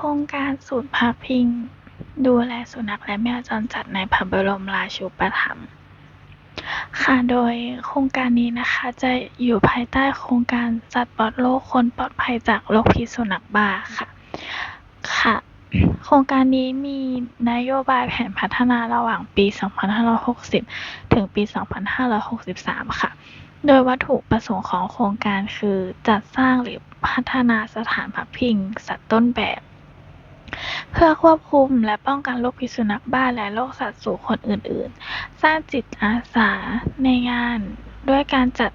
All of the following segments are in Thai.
ครงการศูนย์พักพิง ดูแลสุนัขและแมวจรจัดในพระบรมราชูปถัมภ์ค่ะ โดยโครงการนี้นะคะจะอยู่ภายใต้โครงการสัตว์ปลอดโรคคนปลอดภัยจากโรคพิษสุนัขบ้าค่ะ ค่ะ โครงการนี้มีนโยบายแผนพัฒนาระหว่างปี 2560 ถึงปี 2563 ค่ะ โดยวัตถุประสงค์ของโครงการคือจัดสร้างหรือพัฒนาสถานพักพิง สัตว์ต้นแบบ เพื่อควบคุมและป้องกันโรคพิษสุนัขบ้าและโรคสัตว์สู่คนอื่นๆ สร้างจิตอาสาในงานด้วยการจัด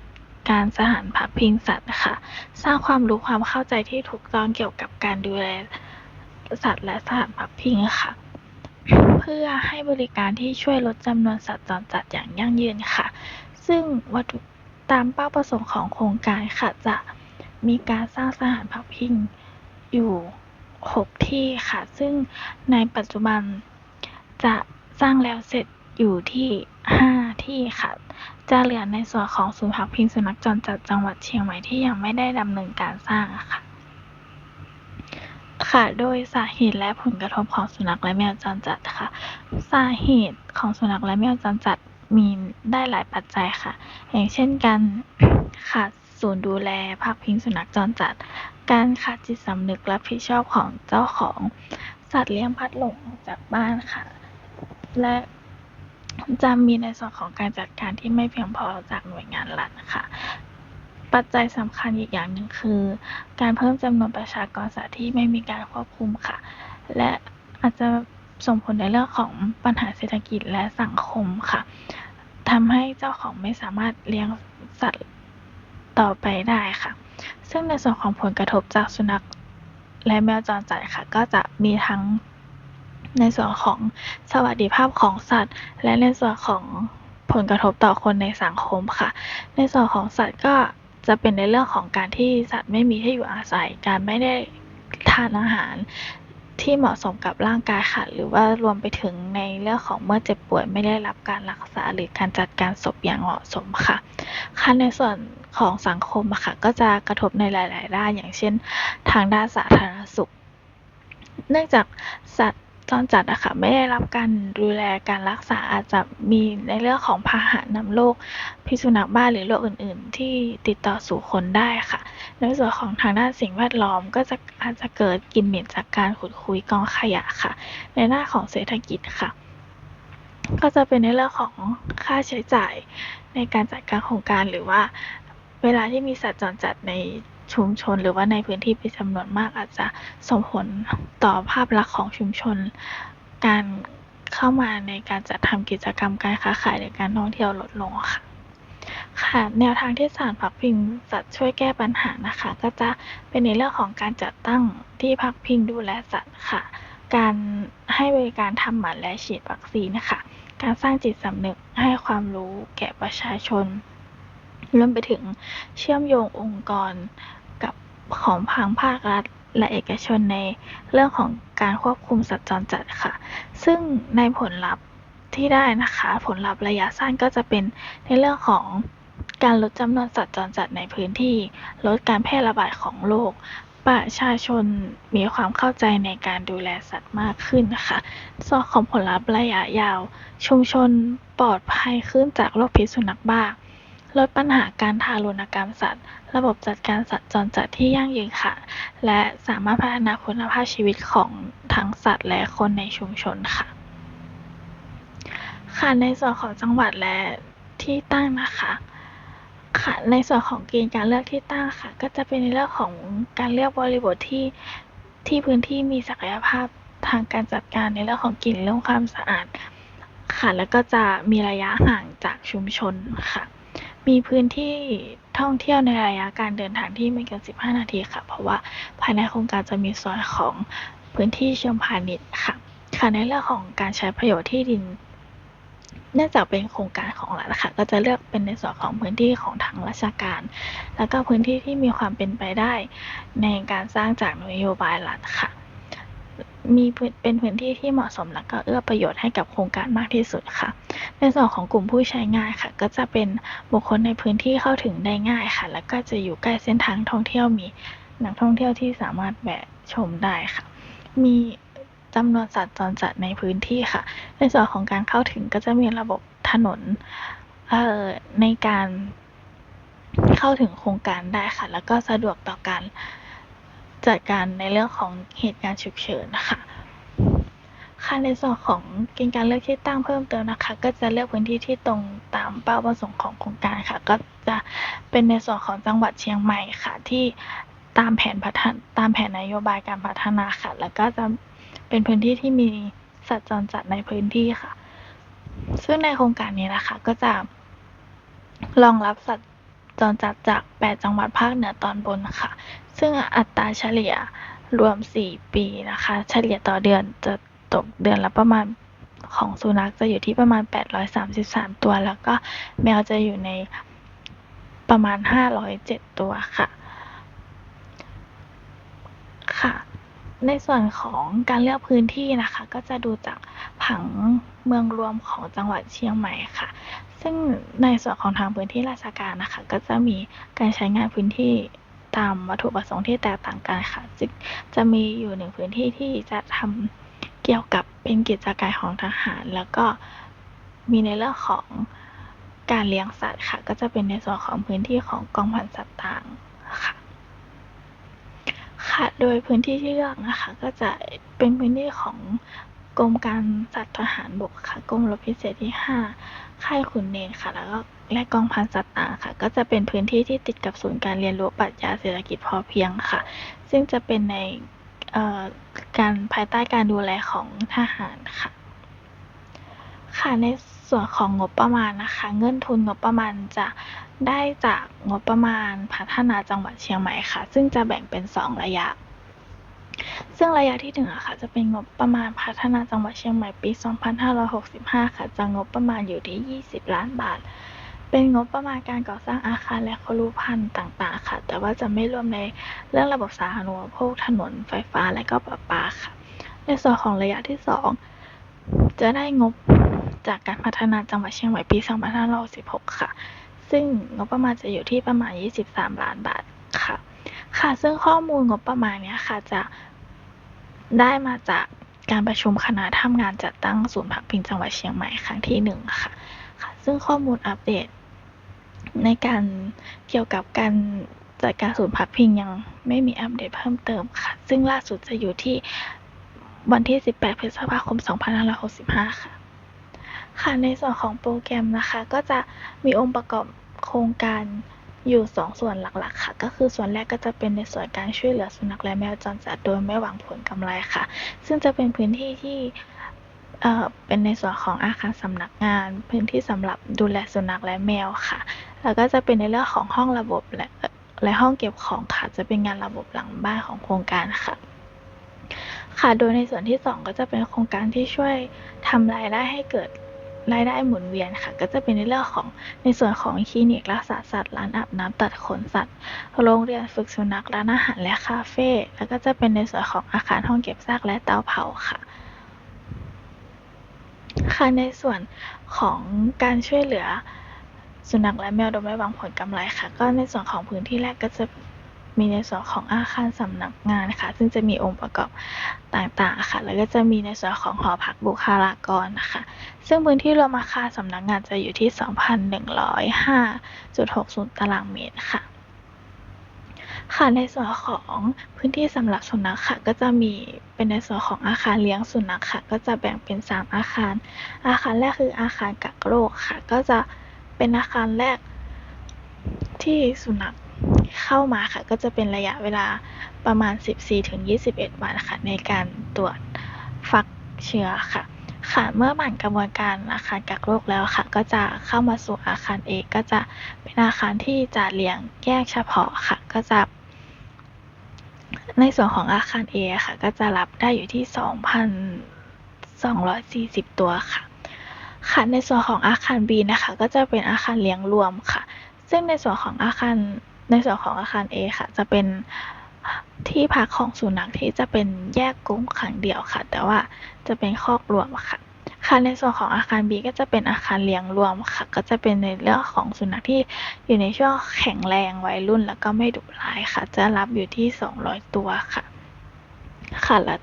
การสถานพักพิงสัตว์ค่ะ สร้างความรู้ความเข้าใจที่ถูกต้องเกี่ยวกับการดูแลสัตว์และสถานพักพิงค่ะ เพื่อให้บริการที่ช่วยลดจำนวนสัตว์จรจัดอย่างยั่งยืนค่ะ ซึ่งวัตถุตามเป้าประสงค์ของโครงการค่ะจะมีการสร้างสถานพักพิงอยู่ 6 ที่ค่ะ ซึ่งในปัจจุบันจะสร้างแล้วเสร็จอยู่ที่ 5 ที่ค่ะ จะเหลือในส่วนของศูนย์พักพิงสุนัขจรจัดจังหวัดเชียงใหม่ที่ยังไม่ได้ดำเนินการสร้างค่ะ ค่ะ โดยสาเหตุและผลกระทบของสุนัขและแมวจรจัดค่ะ สาเหตุของสุนัขและแมวจรจัดมีได้หลายปัจจัยค่ะ อย่างเช่นการขาด ศูนย์ดูแลพักพิงสุนัขจรจัด การขาดจิตสำนึกรับผิดชอบของเจ้าของ สัตว์เลี้ยงพัดหลงจากบ้านค่ะ และจะมีในส่วนของการจัดการที่ไม่เพียงพอจากหน่วยงานรัฐค่ะ ปัจจัยสำคัญอีกอย่างหนึ่งคือ การเพิ่มจำนวนประชากรสัตว์ที่ไม่มีการควบคุมค่ะ และอาจจะส่งผลในเรื่องของปัญหาเศรษฐกิจและสังคมค่ะทำให้เจ้าของไม่สามารถเลี้ยงสัตว์ ต่อไปได้ค่ะ ซึ่งในส่วนของผลกระทบจากสุนัขและแมวจรจัดค่ะ ก็จะมีทั้งในส่วนของสวัสดิภาพของสัตว์ และในส่วนของผลกระทบต่อคนในสังคมค่ะ ในส่วนของสัตว์ก็จะเป็นในเรื่องของการที่สัตว์ไม่มีที่อยู่อาศัย การไม่ได้ทานอาหาร ที่เหมาะสมกับร่างกายค่ะ หรือว่ารวมไปถึงในเรื่องของเมื่อเจ็บป่วยไม่ได้รับการรักษา หรือการจัดการศพอย่างเหมาะสมค่ะค่ะในส่วนของสังคมค่ะก็จะกระทบในหลาย ๆ ด้าน อย่างเช่น ทางด้านสาธารณสุข เนื่องจากสัตว์ จรจัดอะค่ะไม่ได้รับการดูแลการรักษาอาจจะมีในเรื่องของพาหะนำโรคพิษสุนัขบ้าหรือโรคอื่น ๆ ที่ติดต่อสู่คนได้ค่ะ ในส่วนของทางด้านสิ่งแวดล้อมก็จะอาจจะเกิดกลิ่นเหม็นจากการขุดคุยกองขยะค่ะ ในหน้าของเศรษฐกิจค่ะ ก็จะเป็นในเรื่องของค่าใช้จ่ายในการจัดการโครงการหรือว่าเวลาที่มีสัตว์จรจัดใน ชุมชน หรือว่าในพื้นที่เป็นจำนวนมากอาจจะส่งผลต่อภาพลักษณ์ของชุมชน การเข้ามาในการจัดทำกิจกรรมการค้าขายหรือการท่องเที่ยวลดลงค่ะค่ะแนวทางที่สานพักพิงสัตว์ช่วยแก้ปัญหานะคะ ก็จะเป็นในเรื่องของการจัดตั้งที่พักพิงดูแลสัตว์ค่ะ การให้บริการทำหมันและฉีดวัคซีนนะคะ การสร้างจิตสำนึกให้ความรู้แก่ประชาชนรวมไปถึงเชื่อมโยงองค์กร ของทางภาครัฐและเอกชนในเรื่องของการควบคุมสัตว์จรจัดค่ะ ซึ่งในผลลัพธ์ที่ได้นะคะ ผลลัพธ์ระยะสั้นก็จะเป็นในเรื่องของการลดจำนวนสัตว์จรจัดในพื้นที่ ลดการแพร่ระบาดของโรคประชาชนมีความเข้าใจในการดูแลสัตว์มากขึ้นนะคะส่วนของผลลัพธ์ระยะยาว ชุมชนปลอดภัยขึ้นจากโรคพิษสุนัขบ้า ลดปัญหาการทารุณกรรมสัตว์ ระบบจัดการสัตว์จรจัดที่ยั่งยืนค่ะ และสามารถพัฒนาคุณภาพชีวิตของทั้งสัตว์และคนในชุมชนค่ะ ค่ะ ในส่วนของจังหวัดและที่ตั้งนะคะค่ะในส่วนของเกณฑ์การเลือกที่ตั้งค่ะ ก็จะเป็นในเรื่องของการเลือกบริบทที่ที่พื้นที่มีศักยภาพทางการจัดการในเรื่องของกลิ่นเรื่องความสะอาด ค่ะ แล้วก็จะมีระยะห่างจากชุมชนค่ะ มีพื้นที่ท่องเที่ยวในระยะการเดินทางที่ไม่เกิน 15 นาทีค่ะ เพราะว่าภายในโครงการจะมีส่วนของพื้นที่เชิงพาณิชย์ค่ะ ค่ะในเรื่องของการใช้ประโยชน์ที่ดินเนื่องจากเป็นโครงการของรัฐค่ะก็จะเลือกเป็นในส่วนของพื้นที่ของทางราชการ แล้วก็พื้นที่ที่มีความเป็นไปได้ ในการสร้างจากนโยบายรัฐค่ะ มีเป็นพื้นที่ที่เหมาะสมแล้วก็เอื้อประโยชน์ให้กับโครงการมากที่สุดค่ะ ในส่วนของกลุ่มผู้ใช้งานค่ะ ก็จะเป็นบุคคลในพื้นที่เข้าถึงได้ง่ายค่ะ แล้วก็จะอยู่ใกล้เส้นทางท่องเที่ยวมีนักท่องเที่ยวที่สามารถแวะชมได้ค่ะมมีจำนวนสัตว์จรจัดในพื้นที่ค่ะ ในส่วนของการเข้าถึงก็จะมีระบบถนนเอ่อในการเข้าถึงโครงการได้ค่ะ แล้วก็สะดวกต่อการ จัดการในเรื่องของเหตุการณ์ฉุกเฉินนะคะค่ะในส่วนของเกณฑ์การเลือกที่ตั้งเพิ่มเติมนะคะ ก็จะเลือกพื้นที่ที่ตรงตามเป้าประสงค์ของโครงการค่ะ ก็จะเป็นในส่วนของจังหวัดเชียงใหม่ค่ะ ที่ตามแผนพัฒนตามแผนนโยบายการพัฒนาค่ะ แล้วก็จะเป็นพื้นที่ที่มีสัตว์จรจัดในพื้นที่ค่ะ ซึ่งในโครงการนี้นะคะ ก็จะรองรับสัตว์ จรจัดจาก 8 จังหวัดภาคเหนือตอนบนค่ะ ซึ่งอัตราเฉลี่ยรวม 4 ปีนะคะ เฉลี่ยต่อเดือนจะตกเดือนละประมาณของสุนัขจะอยู่ที่ประมาณ 833 ตัว แล้วก็แมวจะอยู่ในประมาณ 507 ตัวค่ะ ค่ะ ในส่วนของการเลือกพื้นที่นะคะ ก็จะดูจากผังเมืองรวมของจังหวัดเชียงใหม่ค่ะ ซึ่งในส่วนของทางพื้นที่ราชการนะคะ ก็จะมีการใช้งานพื้นที่ตามวัตถุประสงค์ที่แตกต่างกันค่ะจึงจะมีอยู่หนึ่งพื้นที่ที่จะทำเกี่ยวกับเป็นกิจการของทหาร แล้วก็มีในเรื่องของการเลี้ยงสัตว์ค่ะ ก็จะเป็นในส่วนของพื้นที่ของกองพันสัตว์ต่างค่ะ ค่ะ โดยพื้นที่ที่เลือกนะคะ ก็จะเป็นพื้นที่ของ กรมการสัตว์ทหารบกค่ะ กรมรบพิเศษที่ 5 ค่ายขุนเนนค่ะ แล้วก็และกองพันสัตว์ต่างค่ะ ก็จะเป็นพื้นที่ที่ติดกับศูนย์การเรียนรู้ปรัชญาเศรษฐกิจพอเพียงค่ะ ซึ่งจะเป็นในการภายใต้การดูแลของทหารค่ะ ค่ะในส่วนของงบประมาณนะคะ เงินทุนงบประมาณจะได้จากงบประมาณพัฒนาจังหวัดเชียงใหม่ค่ะ ซึ่งจะแบ่งเป็น 2 ระยะ ซึ่งระยะที่1อะค่ะ จะเป็นงบประมาณพัฒนาจังหวัดเชียงใหม่ปี 2565 ค่ะจะงบประมาณอยู่ที่ 20 ล้านบาท เป็นงบประมาณการก่อสร้างอาคารและครุภัณฑ์ต่างๆ ค่ะ แต่ว่าจะไม่รวมในเรื่องระบบสาธารณูปโภคถนนไฟฟ้าและก็ประปาค่ะ ในส่วนของระยะที่ 2 จะได้งบจากการพัฒนาจังหวัดเชียงใหม่ปี 2566 ค่ะ ซึ่งงบประมาณจะอยู่ที่ประมาณ 23 ล้านบาทค่ะ ค่ะ ซึ่งข้อมูลงบประมาณเนี้ยค่ะ จะ ได้มาจากการประชุมคณะทำงานจัดตั้งศูนย์พักพิงจังหวัดเชียงใหม่ครั้งที่หนึ่งค่ะค่ะ ซึ่งข้อมูลอัปเดต ในการเกี่ยวกับการจัดการศูนย์พักพิงยังไม่มีอัปเดตเพิ่มเติมค่ะ ซึ่งล่าสุดจะอยู่ที่วันที่ 18 พฤษภาคม 2565 ค่ะ ค่ะ ในส่วนของโปรแกรมนะคะ ก็จะมีองค์ประกอบโครงการ อยู่ 2 ส่วนหลักๆ ค่ะ ก็คือส่วนแรกก็จะเป็นในส่วนการช่วยเหลือสุนัขและแมวจรจัดโดยไม่หวังผลกำไรค่ะ ซึ่งจะเป็นพื้นที่ที่เอ่อเป็นในส่วนของอาคารสำนักงาน พื้นที่สำหรับดูแลสุนัขและแมวค่ะ แล้วก็จะเป็นในเรื่องของห้องระบบและและห้องเก็บของค่ะ จะเป็นงานระบบหลังบ้านของโครงการค่ะ ค่ะ โดยในส่วนที่ 2 ก็จะเป็นโครงการที่ช่วยทำรายได้ให้เกิด รายได้หมุนเวียนค่ะ ก็จะเป็นในเรื่องของในส่วนของคลินิกรักษาสัตว์ร้านอาบน้ำตัดขนสัตว์ โรงเรียนฝึกสุนัขร้านอาหารและคาเฟ่แล้วก็จะเป็นในส่วนของอาคารห้องเก็บซากและเตาเผาค่ะค่ะในส่วนของการช่วยเหลือสุนัขและแมวโดยไม่หวังผลกำไรค่ะ ก็ในส่วนของพื้นที่แรกก็จะ มีในส่วนของอาคารสำนักงานค่ะ ซึ่งจะมีองค์ประกอบต่างๆค่ะ แล้วก็จะมีในส่วนของหอพักบุคลากรนะคะ ซึ่งพื้นที่รวมอาคารสำนักงานจะอยู่ที่ 2,105.60 ตารางเมตรค่ะค่ะในส่วนของพื้นที่สำหรับสุนัขค่ะก็จะมีเป็นในส่วนของอาคารเลี้ยงสุนัขค่ะ ก็จะแบ่งเป็น 3 อาคาร อาคารแรกคืออาคารกักโรคค่ะ ก็จะเป็นอาคารแรกที่สุนัข เข้ามาค่ะ ก็จะเป็นระยะเวลาประมาณ 14-21 วันค่ะ ในการตรวจฟักเชื้อค่ะค่ะเมื่อผ่านกระบวนการอาคารกักโรคแล้วค่ะ ก็จะเข้ามาสู่อาคาร A ก็จะเป็นอาคารที่จะเลี้ยงแยกเฉพาะค่ะ ก็จะ ในส่วนของอาคาร A ค่ะ ก็จะรับได้อยู่ที่ 2,240 ตัวค่ะ ค่ะในส่วนของอาคาร B นะคะ ก็จะเป็นอาคารเลี้ยงรวมค่ะ ซึ่งในส่วนของอาคาร ในส่วนของอาคาร A ค่ะ จะเป็นที่พักของสุนัขที่จะเป็นแยกกรงขังเดี่ยวค่ะ แต่ว่าจะเป็นคอกรวมค่ะ ค่ะในส่วนของอาคาร B ก็จะเป็นอาคารเลี้ยงรวมค่ะ ก็จะเป็นในเรื่องของสุนัขที่อยู่ในช่วงแข็งแรงวัยรุ่นแล้วก็ไม่ดุร้ายค่ะ จะรับอยู่ที่ 200 ตัวค่ะค่ะแล้ว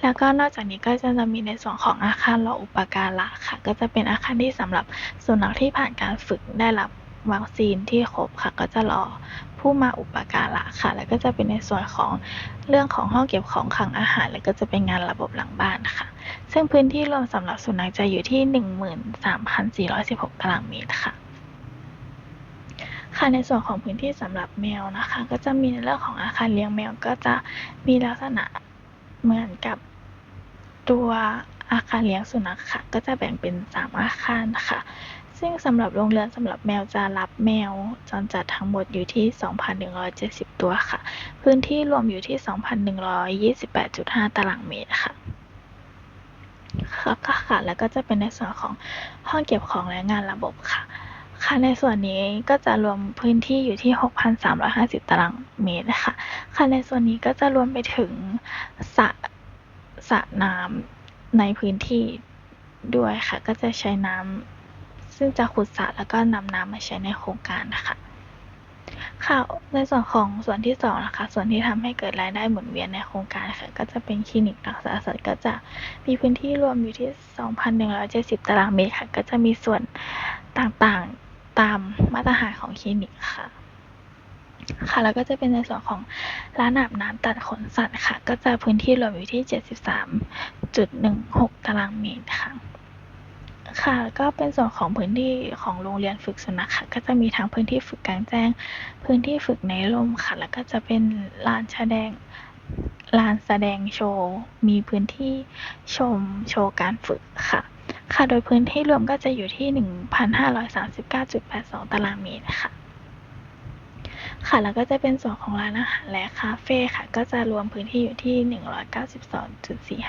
แล้วก็นอกจากนี้ก็จะจะมีในส่วนของอาคารรออุปการะค่ะ ก็จะเป็นอาคารที่สำหรับสุนัขที่ผ่านการฝึกได้รับ วัคซีนที่ครบค่ะ ก็จะรอผู้มาอุปการะค่ะ แล้วก็จะเป็นในส่วนของเรื่องของห้องเก็บของขังอาหาร แล้วก็จะเป็นงานระบบหลังบ้านค่ะ ซึ่งพื้นที่รวมสำหรับสุนัขจะอยู่ที่ 13,416ตารางเมตรค่ะค่ะในส่วนของพื้นที่สำหรับแมวนะคะ ก็จะมีในเรื่องของอาคารเลี้ยงแมวก็จะมีลักษณะเหมือนกับตัวอาคารเลี้ยงสุนัขค่ะ ก็จะแบ่งเป็น 3 อาคารค่ะ ซึ่งสำหรับโรงเรือนสำหรับแมวจะรับแมวจรจัดทั้งหมดอยู่ที่ 2,170 ตัวค่ะ พื้นที่รวมอยู่ที่ 2,128.5 ตารางเมตรค่ะค่ะค่ะ แล้วก็จะเป็นในส่วนของห้องเก็บของและงานระบบค่ะ ค่ะ ในส่วนนี้ก็จะรวมพื้นที่อยู่ที่ 6,350 ตารางเมตรค่ะค่ะ ในส่วนนี้ก็จะรวมไปถึงสระสระน้ำในพื้นที่ด้วยค่ะ ก็จะใช้น้ำ ซึ่งจะขุดสระแล้วก็นำน้ำมาใช้ในโครงการนะคะค่ะในส่วนของส่วนที่สองนะคะส่วนที่ทำให้เกิดรายได้หมุนเวียนในโครงการค่ะก็จะเป็นคลินิกรักษาสัตว์ก็จะมีพื้นที่รวมอยู่ที่ 2,170 ตารางเมตรค่ะก็จะมีส่วนต่างๆตามมาตรฐานของคลินิกค่ะ ค่ะแล้วก็จะเป็นในส่วนของร้านอาบน้ำตัดขนสัตว์ค่ะ ก็จะพื้นที่รวมอยู่ที่ 73.16 ตารางเมตรค่ะ ค่ะ ก็เป็นส่วนของพื้นที่ของโรงเรียนฝึกสุนัขค่ะ ก็จะมีทั้งพื้นที่ฝึกกลางแจ้ง พื้นที่ฝึกในร่มค่ะ แล้วก็จะเป็นลานแสดง ลานแสดงโชว์ มีพื้นที่ชมโชว์การฝึกค่ะ ค่ะ โดยพื้นที่รวมก็จะอยู่ที่ 1,539.82 ตารางเมตรค่ะ ค่ะ แล้วก็จะเป็นส่วนของร้านอาหารและคาเฟ่ค่ะ ก็จะรวมพื้นที่อยู่ที่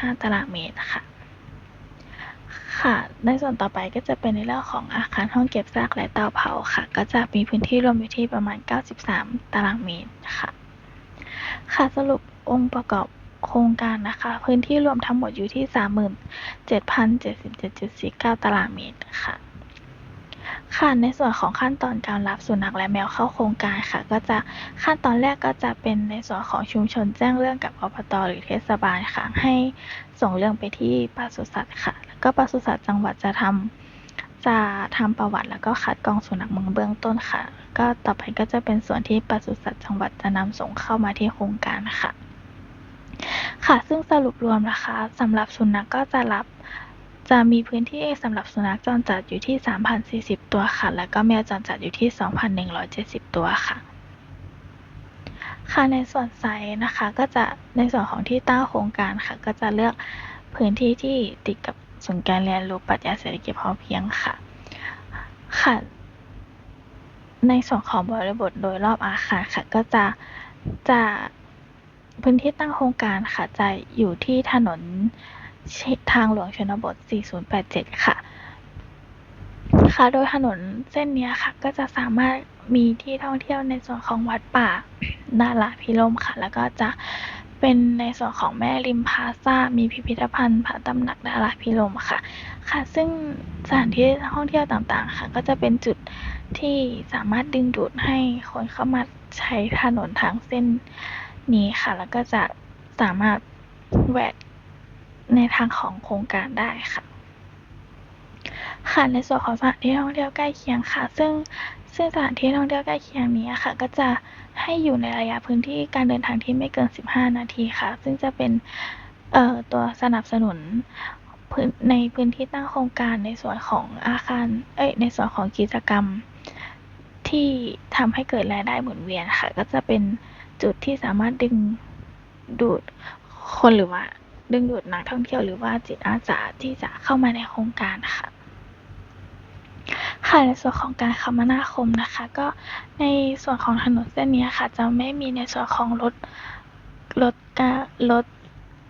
192.45 ตารางเมตรค่ะ ค่ะ ในส่วนต่อไปก็จะเป็นในเรื่องของอาคารห้องเก็บซากและเตาเผาค่ะ ก็จะมีพื้นที่รวมอยู่ที่ประมาณ 93 ตารางเมตรค่ะ ค่ะสรุปองค์ประกอบโครงการนะคะ พื้นที่รวมทั้งหมดอยู่ที่ 37,077.49 ตารางเมตรค่ะ ค่ะ ในส่วนของขั้นตอนการรับสุนัขและแมวเข้าโครงการค่ะ ก็จะขั้นตอนแรกก็จะเป็นในส่วนของชุมชนแจ้งเรื่องกับอบตหรือเทศบาลค่ะ ให้ส่งเรื่องไปที่ปศุสัตว์ค่ะ ก็ปศุสัตว์จังหวัดจะทำจะทำประวัติแล้วก็คัดกรองสุนัขเมืองเบื้องต้นค่ะ ก็ต่อไปก็จะเป็นส่วนที่ปศุสัตว์จังหวัดจะนำส่งเข้ามาที่โครงการค่ะ ค่ะซึ่งสรุปรวมนะคะสำหรับสุนัขกก็จะรับจะมีพื้นที่สำหรับสุนัขจรจัดอยู่ที่ 3,040 ตัวค่ะ แล้วก็แมวจรจัดอยู่ที่ 2,170 ตัวค่ะ ค่ะในส่วนไซส์นะคะ ก็จะในส่วนของที่ตั้งโครงการค่ะ ก็จะเลือกพื้นที่ที่ติดกับ ศูนย์การเรียนรู้ปรัชญาเศรษฐกิจพอเพียงค่ะ ค่ะ ในส่วนของบริบทโดยรอบอาคารค่ะ ก็จะจะพื้นที่ตั้งโครงการค่ะจะอยู่ที่ถนนทางหลวงชนบท 4087 ค่ะ ค่ะ โดยถนนเส้นนี้ค่ะ ก็จะสามารถมีที่ท่องเที่ยวในส่วนของวัดป่านาลาพิรมค่ะ แล้วก็จะ เป็นในส่วนของแม่ริมพาซามีพิพิธภัณฑ์พระตำหนักดาราพิรมค่ะ ค่ะ ซึ่งสถานที่ท่องเที่ยวต่างๆ ค่ะ ก็จะเป็นจุดที่สามารถดึงดูดให้คนเข้ามาใช้ถนนทางเส้นนี้ค่ะ แล้วก็จะสามารถแวะในทางของโครงการได้ค่ะ ค่ะในส่วนของสถานที่ท่องเที่ยวใกล้เคียงค่ะ ซึ่งซึ่งสถานที่ท่องเที่ยวใกล้เคียงนี้ค่ะ ก็จะให้อยู่ในระยะพื้นที่การเดินทางที่ไม่เกิน 15 นาทีค่ะ ซึ่งจะเป็นตัวสนับสนุนในพื้นที่ตั้งโครงการในส่วนของอาคาร เอ้ย ในส่วนของกิจกรรม ที่ทำให้เกิดรายได้หมุนเวียนค่ะ ก็จะเป็นจุดที่สามารถดึงดูดคนหรือว่า ดึงดูดนักท่องเที่ยวหรือว่าจิตอาสาที่จะเข้ามาในโครงการค่ะ ค่ะในส่วนของการคมนาคมนะคะ ก็ในส่วนของถนนเส้นนี้ค่ะ จะไม่มีในส่วนของรถรถการรถ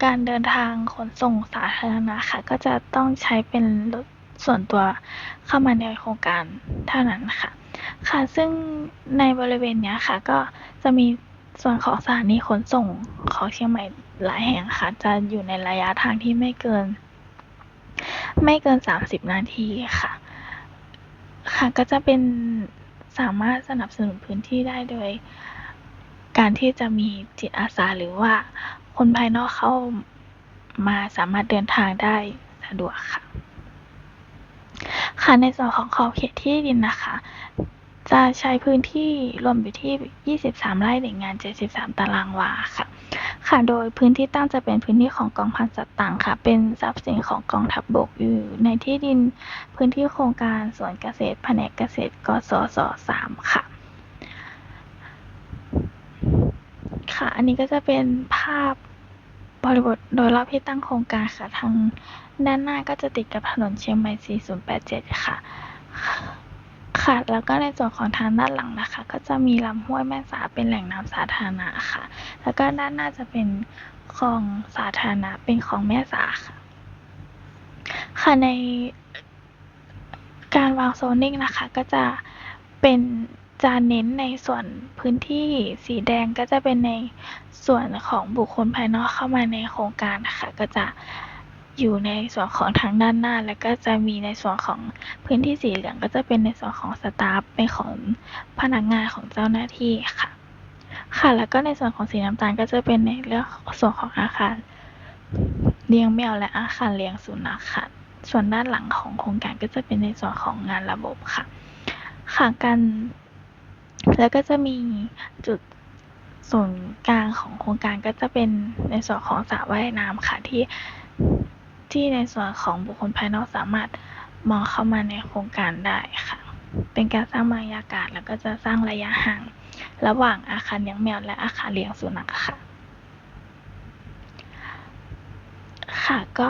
การเดินทางขนส่งสาธารณะค่ะ ก็จะต้องใช้เป็นรถส่วนตัวเข้ามาในโครงการเท่านั้นค่ะ ค่ะซึ่งในบริเวณนี้ค่ะ ก็จะมีส่วนของสถานีขนส่งของเชียงใหม่หลายแห่งค่ะ จะอยู่ในระยะทางที่ไม่เกิน ไม่เกิน 30 นาทีค่ะ ค่ะก็จะเป็นสามารถสนับสนุนพื้นที่ได้โดย การที่จะมีจิตอาสาหรือว่าคนภายนอกเข้ามาสามารถเดินทางได้สะดวกค่ะ ค่ะในส่วนของขอบเขตที่ดินนะคะ จะใช้พื้นที่รวมอยู่ที่ 23 ไร่หนึ่งงาน 73 ตารางวาค่ะ ค่ะ โดยพื้นที่ตั้งจะเป็นพื้นที่ของกองพันสัตว์ต่างค่ะ เป็นทรัพย์สินของกองทัพบบกอยู่ในที่ดินพื้นที่โครงการสวนเกษตรแผนกเกษตรกสศ3ค่ะ ค่ะ อันนี้ก็จะเป็นภาพบริบทโดยรอบที่ตั้งโครงการค่ะ ทางด้านหน้าก็จะติดกับถนนเชียงใหม่ 4087 ค่ะ ค่ะ แล้วก็ในส่วนของทางด้านหลังนะคะ ก็จะมีลำห้วยแม่สาเป็นแหล่งน้ำสาธารณะค่ะ แล้วก็ด้านหน้าจะเป็นคลองสาธารณะเป็นคลองแม่สาค่ะ ค่ะในการวางโซนนิ่งนะคะ ก็จะเป็นจะเน้นในส่วนพื้นที่สีแดงก็จะเป็นในส่วนของบุคคลภายนอกเข้ามาในโครงการนะคะ ก็จะ อยู่ในส่วนของทางด้านหน้า แล้วก็จะมีในส่วนของพื้นที่สีเหลืองก็จะเป็นในส่วนของสตาฟเป็นของพนักงานของเจ้าหน้าที่ค่ะ ค่ะ แล้วก็ในส่วนของสีน้ำตาลก็จะเป็นในเรื่องส่วนของอาคารเลี้ยงแมวและอาคารเลี้ยงสุนัขค่ะ ส่วนด้านหลังของโครงการก็จะเป็นในส่วนของงานระบบค่ะ ค่ะกันแล้วก็จะมีจุดศูนย์กลางของโครงการก็จะเป็นในส่วนของสระว่ายน้ำค่ะที่ ที่ในส่วนของบุคคลภายนอกสามารถมองเข้ามาในโครงการได้ค่ะ เป็นการสร้างบรรยากาศแล้วก็จะสร้างระยะห่าง ระหว่างอาคารเลี้ยงแมวและอาคารเลี้ยงสุนัขค่ะ ค่ะก็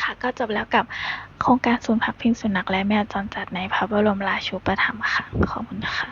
ค่ะก็จบแล้วกับโครงการศูนย์พักพิงสุนัขและแมวจรจัดในพระบรมราชูปถัมภ์ค่ะ ขอบคุณค่ะ